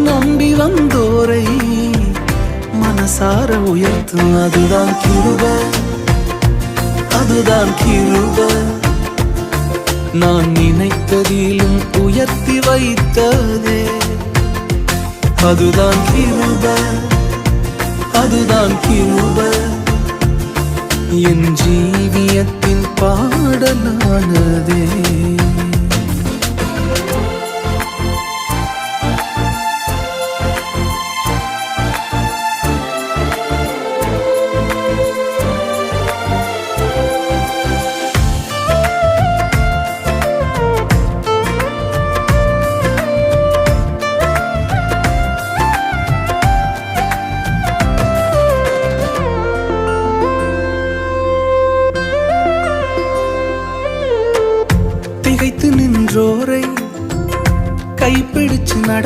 நம்பி வந்தோரை மனசார உயர்த்தும். அதுதான் கிருப அதுதான் கிருப. நான் நினைத்ததிலும் உயர்த்தி வைத்ததே. அதுதான் கிருப அதுதான் கிருப. என் ஜீவியத்தின் பாடலானதே. எதிர்த்து நின்றோரை கைப்பிடிச்சு நட